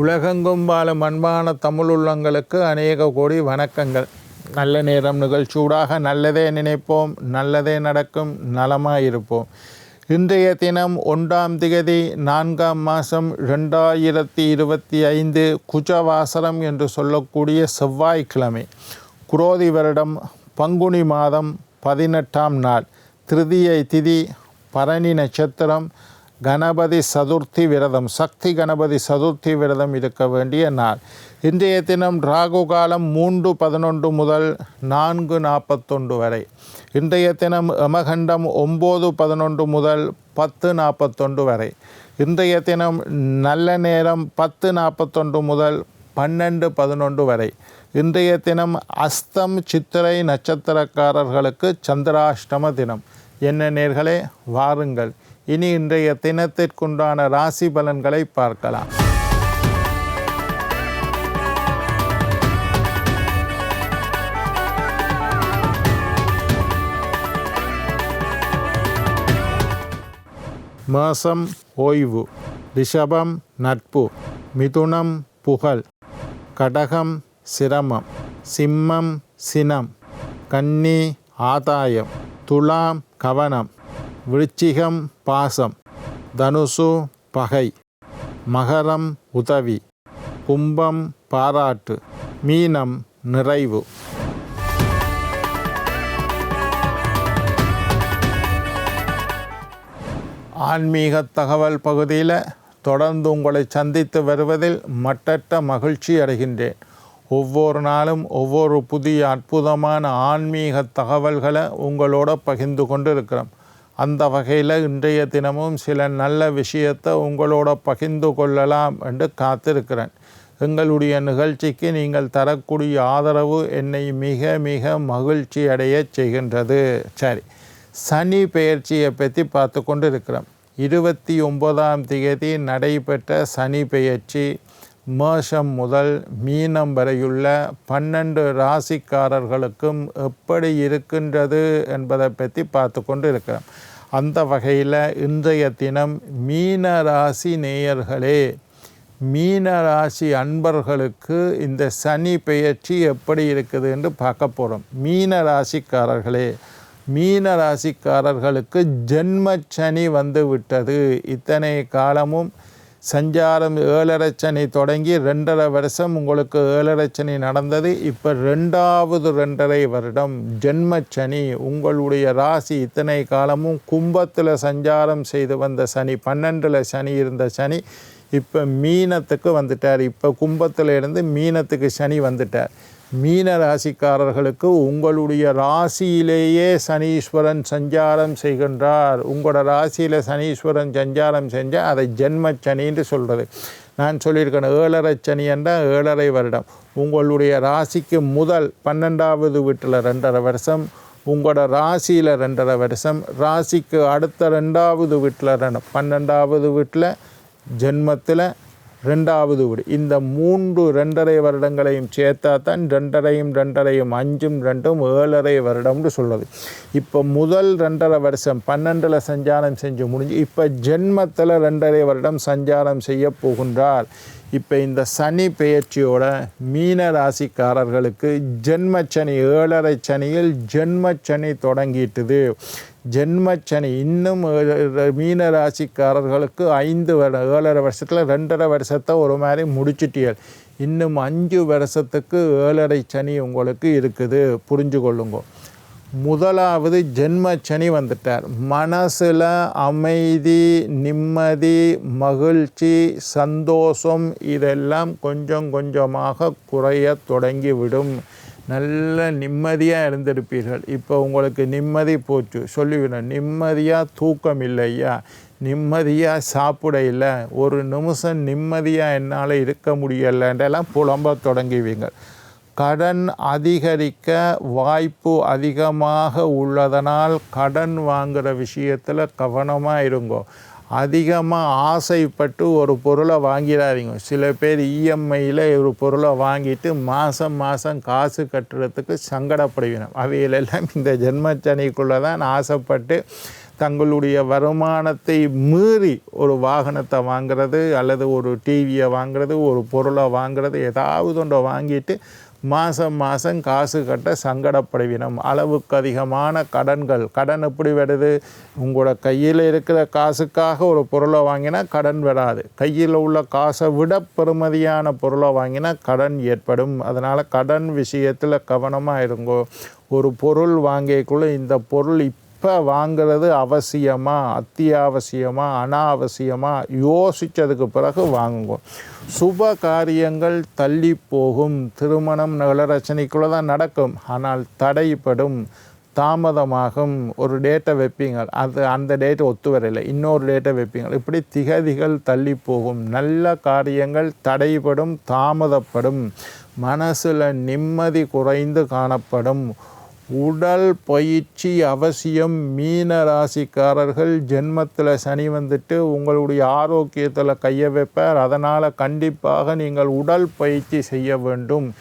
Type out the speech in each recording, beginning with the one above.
உலகெங்கும் வாழும் அன்பான தமிழுள்ளங்களுக்கு அநேக கோடி வணக்கங்கள். நல்ல நேரம் நிகழ்ச்சியூடாக நல்லதே நினைப்போம் நல்லதே நடக்கும் நலமாக இருப்போம் இன்றைய தினம் ஒன்றாம் திகதி நான்காம் மாதம் ரெண்டாயிரத்தி இருபத்தி ஐந்து குஜவாசரம் என்று சொல்லக்கூடிய செவ்வாய்க்கிழமை. குரோதி வருடம் பங்குனி மாதம் பதினெட்டாம் நாள். திருதியை திதி பரணி நட்சத்திரம் கணபதி சதுர்த்தி விரதம் சக்தி கணபதி சதுர்த்தி விரதம் இருக்க வேண்டிய நாள். இன்றைய தினம் ராகு காலம் மூன்று பதினொன்று முதல் நான்கு நாற்பத்தொன்று வரை. இன்றைய தினம் யமகண்டம் ஒம்பது பதினொன்று முதல் பத்து நாற்பத்தொன்று வரை. இன்றைய தினம் நல்ல நேரம் பத்து நாற்பத்தொன்று முதல் பன்னெண்டு பதினொன்று வரை. இன்றைய தினம் அஸ்தம் சித்திரை நட்சத்திரக்காரர்களுக்கு சந்திராஷ்டம தினம். என்ன நேர்களே வாருங்கள். இனி இன்றைய தினத்திற்குண்டான ராசி பலன்களை பார்க்கலாம். மாசம் ஓய்வு ரிஷபம் நட்பு மிதுனம் புகழ் கடகம் சிரமம் சிம்மம் சினம் கன்னி ஆதாயம் துலாம் கவனம். விருச்சிகம் பாசம் தனுசு பகை மகரம் உதவி கும்பம் பாராட்டு மீனம் நிறைவு. ஆன்மீக தகவல் பகுதியில் தொடர்ந்து உங்களை சந்தித்து வருவதில் மட்டற்ற மகிழ்ச்சி அடைகின்றேன். ஒவ்வொரு நாளும் ஒவ்வொரு புதிய அற்புதமான ஆன்மீக தகவல்களை உங்களோட பகிர்ந்து கொண்டு இருக்கிறோம் அந்த வகையில் இன்றைய தினமும் சில நல்ல விஷயத்தை உங்களோட பகிர்ந்து கொள்ளலாம் என்று காத்திருக்கிறேன். எங்களுடைய நிகழ்ச்சிக்கு நீங்கள் தரக்கூடிய ஆதரவு என்னை மிக மிக மகிழ்ச்சி அடைய செய்கின்றது. சரி சனி பெயர்ச்சியை பற்றி பார்த்து கொண்டு இருக்கிறோம் இருபத்தி ஒன்பதாம் தேதி நடைபெற்ற சனி பெயர்ச்சி. மேஷம் முதல் மீனம் வரையுள்ள பன்னெண்டு ராசிக்காரர்களுக்கும் எப்படி இருக்கின்றது என்பதை பற்றி பார்த்து கொண்டு இருக்கிறோம் அந்த வகையில் இன்றைய தினம் மீன ராசி நேயர்களே மீன ராசி அன்பர்களுக்கு இந்த சனி பெயர்ச்சி எப்படி இருக்குது என்று பார்க்க போகிறோம் மீன ராசிக்காரர்களே மீன ராசிக்காரர்களுக்கு ஜென்மச்சனி வந்து விட்டது. இத்தனை காலமும் சஞ்சாரம் ஏழரை தொடங்கி ரெண்டரை வருஷம் உங்களுக்கு ஏழரை நடந்தது. இப்போ ரெண்டாவது ரெண்டரை வருடம் ஜென்மச்சனி. உங்களுடைய ராசி இத்தனை காலமும் கும்பத்தில் சஞ்சாரம் செய்து வந்த சனி பன்னெண்டில் சனி இருந்த சனி இப்போ மீனத்துக்கு வந்துட்டார். இப்போ கும்பத்தில் இருந்து மீனத்துக்கு சனி வந்துட்டார். மீன ராசிக்காரர்களுக்கு உங்களுடைய ராசியிலேயே சனீஸ்வரன் சஞ்சாரம் செய்கின்றார். உங்களோட ராசியில் சனீஸ்வரன் சஞ்சாரம் செஞ்சால் அதை ஜென்ம சனின்னு சொல்கிறது நான் சொல்லியிருக்கேன் ஏழரை சனி என்றால் ஏழரை வருடம். உங்களுடைய ராசிக்கு முதல் பன்னெண்டாவது வீட்டில் ரெண்டரை வருஷம் உங்களோட ராசியில் ரெண்டரை வருஷம் ராசிக்கு அடுத்த ரெண்டாவது வீட்டில் ரெண்டு பன்னெண்டாவது வீட்டில் ஜென்மத்தில் ரெண்டாவது வீடு. இந்த மூன்று ரெண்டரை வருடங்களையும் சேர்த்தா தான் ரெண்டரையும் ரெண்டரையும் அஞ்சும் ரெண்டும் ஏழரை வருடம்னு சொல்லுது இப்போ முதல் ரெண்டரை வருஷம் பன்னெண்டில் சஞ்சாரம் செஞ்சு முடிஞ்சு இப்போ ஜென்மத்தில் ரெண்டரை வருடம் சஞ்சாரம் செய்ய போகின்றார். இப்போ இந்த சனி பெயர்ச்சியோட மீன ராசிக்காரர்களுக்கு ஜென்மச்சனி ஏழரை சனியில் ஜென்மச்சனி தொடங்கிட்டுது. ஜென்மச்சனி இன்னும் மீன ராசிக்காரர்களுக்கு ஐந்து வருட ஏழரை வருஷத்தில் ரெண்டரை வருஷத்தை ஒரு மாதிரி முடிச்சிட்டியல். இன்னும் அஞ்சு வருஷத்துக்கு ஏழரை சனி உங்களுக்கு இருக்குது. புரிஞ்சு கொள்ளுங்க முதலாவது ஜென்ம சனி வந்துட்டார். மனசில் அமைதி நிம்மதி மகிழ்ச்சி சந்தோஷம் இதெல்லாம் கொஞ்சம் கொஞ்சமாக குறைய தொடங்கிவிடும். நல்ல நிம்மதியாக இருந்திருப்பீர்கள். இப்போ உங்களுக்கு நிம்மதி போச்சு. சொல்லிவிடும் நிம்மதியாக தூக்கம் இல்லையா? நிம்மதியாக சாப்பிட இல்லை. ஒரு நிமிஷம் நிம்மதியாக என்னால் இருக்க முடியலைன்றெல்லாம் புலம்ப தொடங்குவீங்க கடன் அதிகரிக்க வாய்ப்பு அதிகமாக உள்ளதனால் கடன் வாங்குகிற விஷயத்தில் கவனமாக இருங்கோ. அதிகமாக ஆசைப்பட்டு ஒரு பொருளை வாங்கிடாதீங்க சில பேர் இஎம்ஐயில் ஒரு பொருளை வாங்கிட்டு மாதம் மாதம் காசு கட்டுறதுக்கு சங்கடப்படுவினோம் அவையிலெல்லாம் இந்த ஜென்மச்சனிக்குள்ளே தான் ஆசைப்பட்டு தங்களுடைய வருமானத்தை மீறி ஒரு வாகனத்தை வாங்குறது அல்லது ஒரு டிவியை வாங்குறது ஒரு பொருளை வாங்குறது ஏதாவது ஒன்றை வாங்கிட்டு மாதம் மாதம் காசு கட்ட சங்கடப்படுவினம். அளவுக்கு அதிகமான கடன்கள். கடன் எப்படி வருது? உங்களோட கையில் இருக்கிற காசுக்காக ஒரு பொருளை வாங்கினா கடன் வராது. கையில் உள்ள காசை விட பெறுமதியான பொருளை வாங்கினா கடன் ஏற்படும். அதனால் கடன் விஷயத்தில் கவனமாக இருங்கோ. ஒரு பொருள் வாங்கியக்குள்ளே இந்த பொருள் இப்போ வாங்குறது அவசியமா அத்தியாவசியமா அனாவசியமா யோசித்ததுக்கு பிறகு வாங்குங்க சுப காரியங்கள் தள்ளி போகும். திருமணம் நகலரச்சனைக்குள்ளே தான் நடக்கும். ஆனால் தடைப்படும் தாமதமாகும். ஒரு டேட்டை வைப்பீங்க. அது அந்த டேட்டை ஒத்து வரலை. இன்னொரு டேட்டை வைப்பீங்க. இப்படி திகதிகள் தள்ளி போகும். நல்ல காரியங்கள் தடைப்படும் தாமதப்படும். மனசில் நிம்மதி குறைந்து காணப்படும். உடல் பயிற்சி அவசியம். மீன ராசிக்காரர்கள் ஜென்மத்தில் சனி வந்துட்டு உங்களுடைய ஆரோக்கியத்தில் கைய வைப்பார். அதனால் கண்டிப்பாக நீங்கள் உடல் பயிற்சி செய்ய வேண்டும்.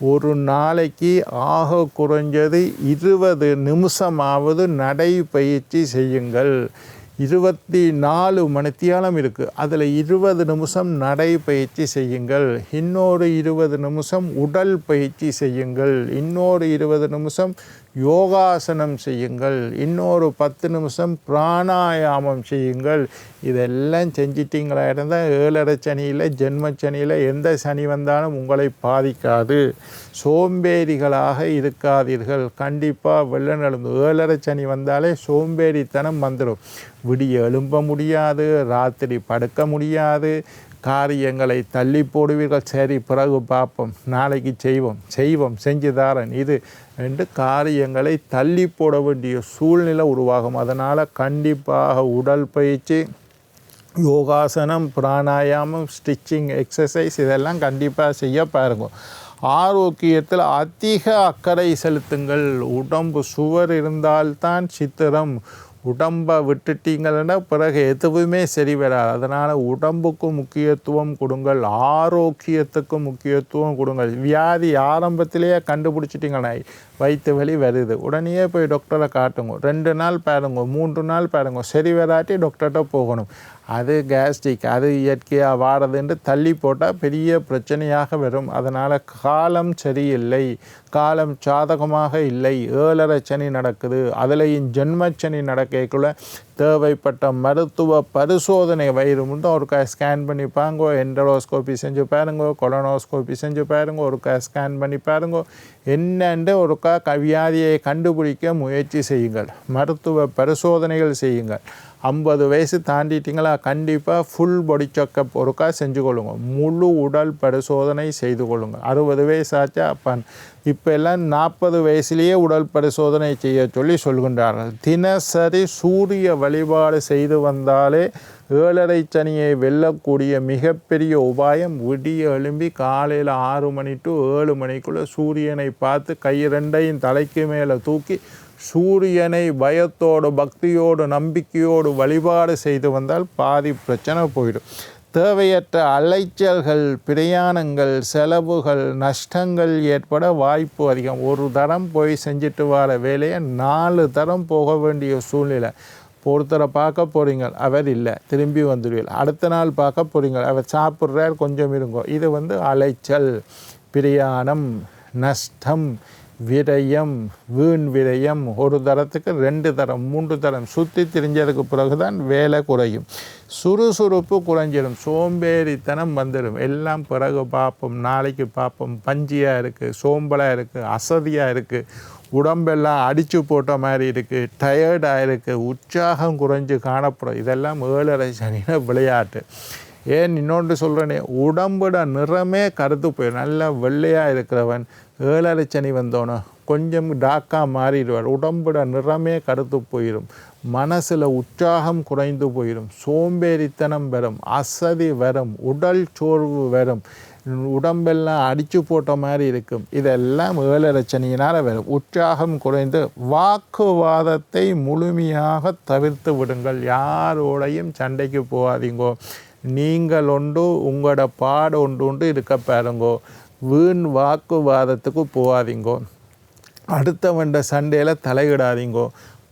ஒரு நாளைக்கு ஆக குறைஞ்சது இருபது நிமிஷமாவது நடைப்பயிற்சி செய்யுங்கள். இருபத்தி நாலு மணித்தியாலம் இருக்குது அதில் இருபது நிமிஷம் நடைப்பயிற்சி செய்யுங்கள். இன்னொரு இருபது நிமிஷம் உடல் பயிற்சி செய்யுங்கள். இன்னொரு இருபது நிமிஷம் யோகாசனம் செய்யுங்கள். இன்னொரு பத்து நிமிஷம் பிராணாயாமம் செய்யுங்கள். இதெல்லாம் செஞ்சிட்டிங்களா இருந்தால் ஏழரை சனியில் ஜென்ம சனியில் எந்த சனி வந்தாலும் உங்களை பாதிக்காது. சோம்பேறிகளாக இருக்காதீர்கள். கண்டிப்பாக வெள்ள நடந்து ஏழரை சனி வந்தாலே சோம்பேறித்தனம் வந்துடும் விடிய எழும்ப முடியாது ராத்திரி படுக்க முடியாது காரியங்களை தள்ளி போடுவீர்கள். சரி பிறகு பார்ப்போம். நாளைக்கு செய்வோம். செய்வோம். செஞ்சு தாரன் இது என்று காரியங்களை தள்ளி போட வேண்டிய சூழ்நிலை உருவாகும். அதனால் கண்டிப்பாக உடல் பயிற்சி யோகாசனம் பிராணாயாமம் ஸ்டிச்சிங் எக்ஸசைஸ் இதெல்லாம் கண்டிப்பாக செய்ய பாருங்க. ஆரோக்கியத்தில் அதிக அக்கறை செலுத்துங்கள். உடம்பு சுவர் இருந்தால்தான் சித்திரம். உடம்பை விட்டுட்டீங்கன்னா பிறகு எதுவுமே சரி வராது. அதனால் உடம்புக்கு முக்கியத்துவம் கொடுங்கள் ஆரோக்கியத்துக்கு முக்கியத்துவம் கொடுங்கள். வியாதி ஆரம்பத்திலேயே கண்டுபிடிச்சிட்டிங்கன்னா வயிற்று வலி வருது. உடனே போய் டாக்டரை காட்டுங்க. ரெண்டு நாள் பாருங்க மூன்று நாள் பாருங்க. சரி வராட்டி டாக்டர்கிட்ட போகணும். அது கேஸ்ட்ரிக் அது இயற்கையாக வாடுறதுன்ட்டு தள்ளி போட்டால் பெரிய பிரச்சனையாக வரும். அதனால் காலம் சரியில்லை. காலம் சாதகமாக இல்லை. ஏழரை சனி நடக்குது. அதுலேயும் ஜென்மச்சனி நடக்கக்குள்ள தேவைப்பட்ட மருத்துவ பரிசோதனை வயிறு மட்டும் ஒருக்கா ஸ்கேன் பண்ணி பாருங்கோ என்டரோஸ்கோபி செஞ்சு பாருங்கோ கொலனோஸ்கோபி செஞ்சு பாருங்க ஒருக்கா ஸ்கேன் பண்ணி பாருங்கோ என்னென்று ஒருக்கா வியாதியை கண்டுபிடிக்க முயற்சி செய்யுங்கள். மருத்துவ பரிசோதனைகள் செய்யுங்கள். ஐம்பது வயசு தாண்டிட்டிங்களா? கண்டிப்பாக ஃபுல் பாடி செக்கப் ஒருக்கா செஞ்சு கொள்ளுங்க. முழு உடல் பரிசோதனை செய்து கொள்ளுங்க. அறுபது வயசு ஆச்சா? அப்போ இப்போ எல்லாம் நாற்பது வயசுலேயே உடல் பரிசோதனை செய்ய சொல்லி சொல்கின்றார்கள். தினசரி சூரிய வழிபாடு செய்து வந்தாலே ஏழரை சனியை வெல்லக்கூடிய மிகப்பெரிய உபாயம் விடிய எழும்பி காலையில் ஆறு மணி டு ஏழு மணிக்குள்ளே சூரியனை பார்த்து கை ரெண்டையும் தலைக்கு மேலே தூக்கி சூரியனை பயத்தோடு பக்தியோடு நம்பிக்கையோடு வழிபாடு செய்து வந்தால் பாதி பிரச்சனை போயிடும். தேவையற்ற அலைச்சல்கள் பிரயாணங்கள் செலவுகள் நஷ்டங்கள் ஏற்பட வாய்ப்பு அதிகம். ஒரு தரம் போய் செஞ்சுட்டு வர வேலையை நாலு தரம் போக வேண்டிய சூழ்நிலை. ஒருத்தரை பார்க்க போகிறீங்க அவர் இல்லை திரும்பி வந்துடுவீர்கள் அடுத்த நாள் பார்க்க போகிறீங்க அவர் சாப்பிட்றார் கொஞ்சம் இருங்கோ. இது வந்து அலைச்சல் பிரயாணம் நஷ்டம். விரயம் வீண் விரயம் ஒரு தரத்துக்கு ரெண்டு தரம் மூன்று தரம் சுற்றி திரிஞ்சதுக்கு பிறகு தான் வேலை குறையும். சுறுசுறுப்பு குறைஞ்சிடும் சோம்பேறித்தனம் வந்துடும். எல்லாம் பிறகு பார்ப்போம் நாளைக்கு பார்ப்போம். பஞ்சியாக இருக்குது சோம்பலாக இருக்குது அசதியாக இருக்குது உடம்பெல்லாம் அடித்து போட்ட மாதிரி இருக்குது டயர்டாக இருக்குது உற்சாகம் குறைஞ்சு காணப்படும். இதெல்லாம் ஏழரை சனின விளையாட்டு. ஏன் இன்னொன்று சொல்கிறேனே உடம்போட நிறமே கருத்து போயிடும். நல்லா வெள்ளையாக இருக்கிறவன் ஏழரை சனி வந்தோன்னே கொஞ்சம் டாக்காக மாறிடுவார். உடம்போட நிறமே கருத்து போயிடும் மனசில் உற்சாகம் குறைந்து போயிடும் சோம்பேறித்தனம் வரும். அசதி வரும். உடல் சோர்வு வரும். உடம்பெல்லாம் அடித்து போட்ட மாதிரி இருக்கும். இதெல்லாம் ஏழரச்சனியினால் வரும். உற்சாகம் குறைந்து வாக்குவாதத்தை முழுமையாக தவிர்த்து விடுங்கள். யாரோடையும் சண்டைக்கு போகாதீங்கோ. நீங்கள் ஒன்று உங்களோட பாடு ஒன்று உண்டு இருக்க பாருங்கோ. வீண் வாக்குவாதத்துக்கு போகாதீங்கோ அடுத்தவன்ட சண்டையில் தலையிடாதீங்கோ.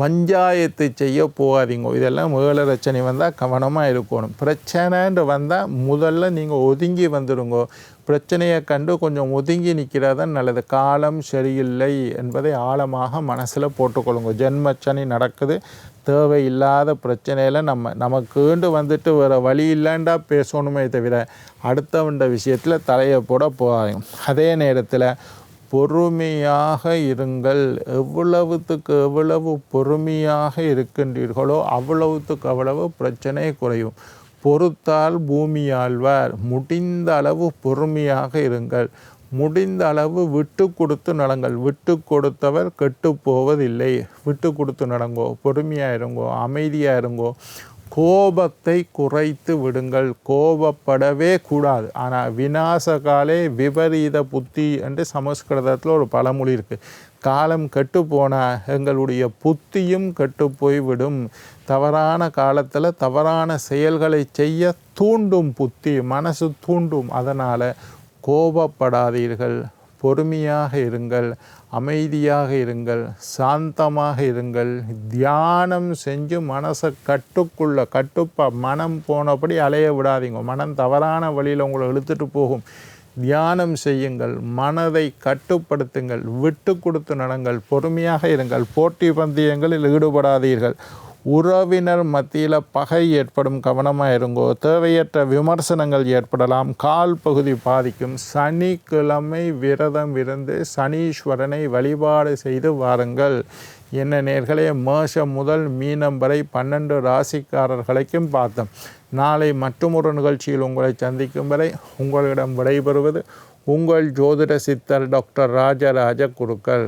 பஞ்சாயத்து செய்ய போகாதீங்க. இதெல்லாம் ஏழரை ரச்சனை வந்தால் கவனமாக இருக்கணும். பிரச்சனைன்ட்டு வந்தால் முதல்ல நீங்கள் ஒதுங்கி வந்துடுங்க. பிரச்சனையை கண்டு கொஞ்சம் ஒதுங்கி நிற்கிறதான் நல்லது. காலம் சரியில்லை என்பதை ஆழமாக மனசில் போட்டுக்கொள்ளுங்க. ஜென்மச்சனி நடக்குது. தேவையில்லாத பிரச்சனையில் நம்ம நமக்குண்டு வந்துட்டு வேறு வழி இல்லைண்டா பேசணுமே தவிர அடுத்தவண்ட விஷயத்தில் தலையை போட போகாதீங்க. அதே நேரத்தில் பொறுமையாக இருங்கள். எவ்வளவுத்துக்கு எவ்வளவு பொறுமையாக இருக்கின்றீர்களோ அவ்வளவுத்துக்கு அவ்வளவு பிரச்சனை குறையும். பொறுத்தால் பூமி ஆழ்வார். முடிந்த அளவு பொறுமையாக இருங்கள். முடிந்த அளவு விட்டு கொடுத்து நடங்கள். விட்டு கொடுத்தவர் கெட்டு போவதில்லை. விட்டு கொடுத்து நடங்கோ. பொறுமையாக இருங்கோ. அமைதியாக இருங்கோ. கோபத்தை குறைத்து விடுங்கள். கோபப்படவே கூடாது. ஆனால் வினாசகாலே விபரீத புத்தி என்று சமஸ்கிருதத்தில் ஒரு பழமொழி இருக்குது காலம் கெட்டு போனால் எங்களுடைய புத்தியும் கெட்டு போய்விடும் தவறான காலத்தில் தவறான செயல்களை செய்ய தூண்டும் புத்தி மனசு தூண்டும். அதனால் கோபப்படாதீர்கள். பொறுமையாக இருங்கள். அமைதியாக இருங்கள் சாந்தமாக இருங்கள். தியானம் செஞ்சு மனசை கட்டுக்குள்ள கட்டுப்பா மனம் போனபடி அலைய விடாதீங்க. மனம் தவறான வழியில் உங்களை இழுத்துட்டு போகும். தியானம் செய்யுங்கள் மனதை கட்டுப்படுத்துங்கள் விட்டு கொடுத்து நடங்கள் பொறுமையாக இருங்கள். போட்டி பந்தயங்களில் ஈடுபடாதீர்கள். உறவினர் மத்தியில் பகை ஏற்படும் கவனமாக இருங்கோ தேவையற்ற விமர்சனங்கள் ஏற்படலாம். கால் பகுதி பாதிக்கும். சனிக்கிழமை விரதம் இருந்து சனீஸ்வரனை வழிபாடு செய்து வாருங்கள். என்ன நேர்களே மேஷம் முதல் மீனம் வரை பன்னெண்டு ராசிக்காரர்களுக்கும் பார்த்தோம். நாளை மற்றொரு நிகழ்ச்சியில் உங்களை சந்திக்கும் வரை உங்களிடம் விடைபெறுவது உங்கள் ஜோதிட சித்தர் டாக்டர் ராஜராஜ குருக்கள்.